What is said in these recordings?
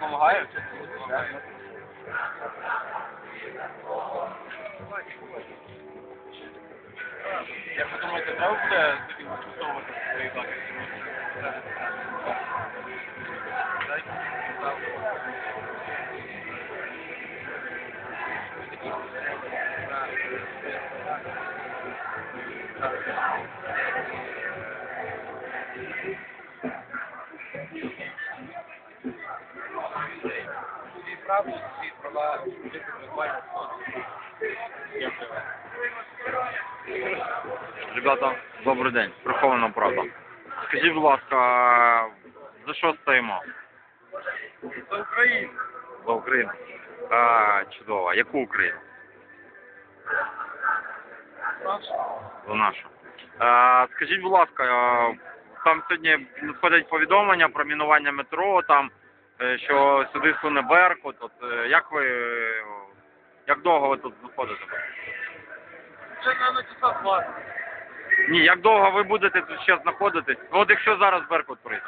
Kom maar uit. Je hebt het eh, met Ik hoofd gestolen. Thank you. Правди, всі права жити придбання. Ребята, добрий день. Прихована правда. Скажіть, будь ласка, за що стоїмо? Це Україна. За Україну. А, чудово. Яку Україну? За нашу. А, скажіть, будь ласка, а, там сьогодні надходять повідомлення про мінування метро, там, е, що сюди суне Беркут. От, е, як ви, е, як довго ви тут знаходитесь? Це на часа 20. Ні, як довго ви будете тут ще знаходитись? Ну, от якщо зараз Беркут прийде.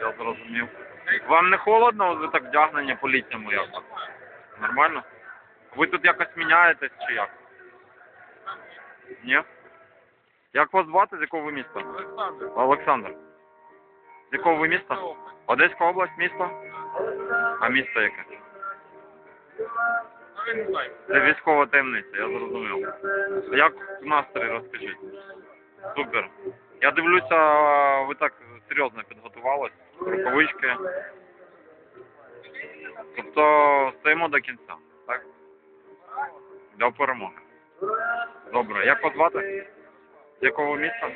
Я зрозумів. Вам не холодно, От ви так вдягнені по літньому якось? Нормально? Ви тут якось міняєтесь чи як? Ні? Як вас звати? З якого ви міста? Олександр. Олександр. З якого ви міста? Одеська область, місто? А місто яке? Це військова таємниця, я зрозумів. Як настрій розкажіть? Супер. Я дивлюся, ви так серйозно підготувались. Рукавички. Тобто стоїмо до кінця, так? До перемоги. Добре. Як вас? З якого міста?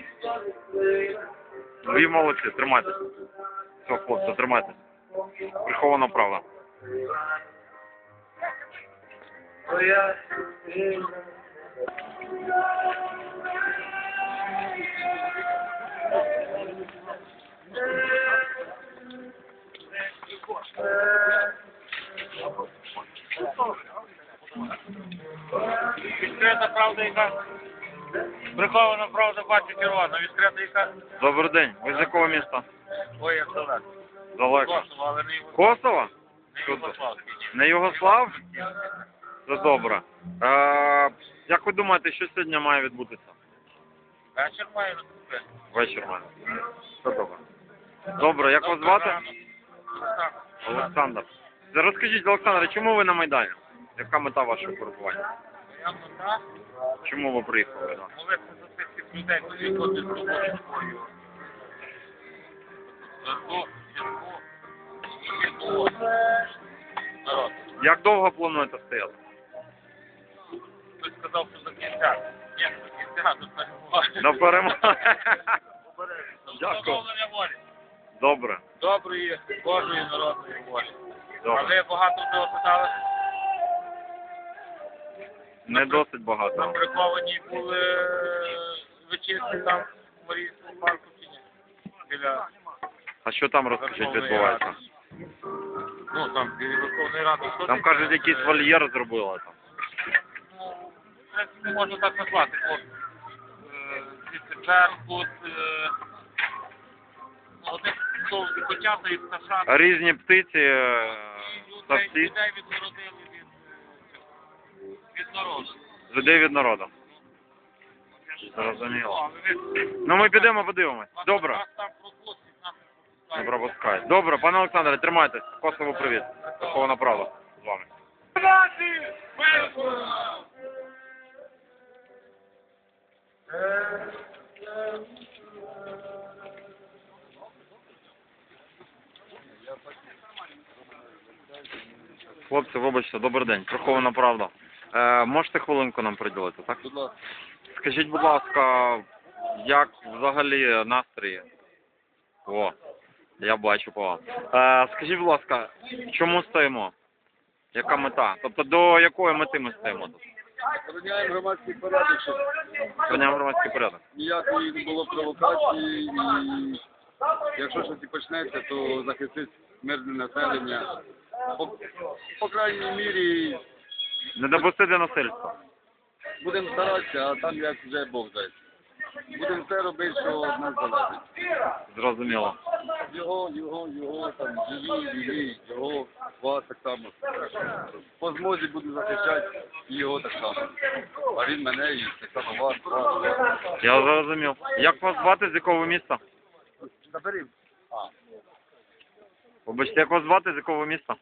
Ви молодці, тримайтеся. Все, хлопці, тримайтеся. Прихована правда. Відкрита правда яка? Прихована правда бачу керована. Відкрита яка? Добрий день. Ви з якого міста? Ой, як далеко. Далеко. Коsovo, але не Югославський. Косово? Не Югославський, ні. Не Югослав? Це добре. Е, як ви думаєте, що сьогодні має відбутися? Вечір має наступити. Вечір має. Це добре. Добре, як вас звати? Олександр. Олександр. Розкажіть, Олександр, чому ви на Майдані? Яка мета вашого перебування? Я мета Чому ви приїхали? да? молитися за цих всіх людей, які ходять з тобою свою. Єдину народ. Як довго плануєте стояти? Хтось сказав, що до кінця. Ні, до кінця, не буває. До перемоги. Дякую. Встановлення волі. Добре. Доброї, Божої народної волі. Добре. Але багато цього питали. Не досить багато. Там приховані були вечірки там в Марійському парку чи ні? Біля А що там розкажіть Верховної відбувається? Ради. Ну там біля Верховної Ради. Що Там кажуть, якийсь вольєр зробили там. Ну, не можна так назвати, хлопці. Е, Звідси е, ну, одних словом, і котята, і пташата. Різні птиці, е, І людей, людей відгородили від, е, цього, від народу. людей від народу. Зрозуміло. Ну, ми підемо подивимось. Добре. не пропускають. Добре, пане Олександре, тримайтесь. Косово привіт. Такого правда з вами. Хлопці, вибачте, добрий день. Прихована правда. Е, можете хвилинку нам приділити, так? Будь ласка. Скажіть, будь ласка, як взагалі настрій? О, я бачу по вам. Е, скажіть, будь ласка, чому стоїмо? Яка мета? Тобто до якої мети ми стоїмо тут? Охороняємо громадський порядок, щоб громадський порядок. ніякої не було провокації і якщо щось і почнеться, то захистить мирне населення. По, по крайній мірі, Не допустити насильства. будемо старатися, а там як вже Бог дасть. Будемо все робити, що від нас залежить. Зрозуміло. Його, його, його там живі, живі, його вас так само. По змозі буду захищати і його так само. А він мене і так само вас, вас. вас. Я зрозумів. Як вас звати, з якого міста? Заберіть. А. Вибачте, як вас звати, з якого міста?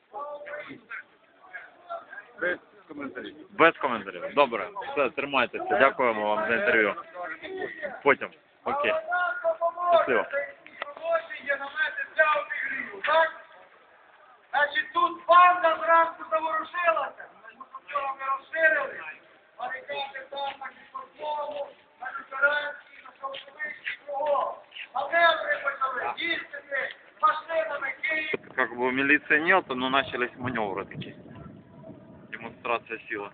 Без коментарів. Без коментарів. Добре, все, тримайтеся. Дякуємо вам за інтерв'ю. Потім. Окей. Щасливо. є намети для обігріву, так? Значить, тут банда зранку заворушилася. Ми вчора ми розширили. Барикади там на Кіпортову, на Лютеранській, на Шовковичі, кругом. Маневри почали, їздити, машинами, Київ. Как бы милиции нет, но начались маневры такие. Демонстрация силы.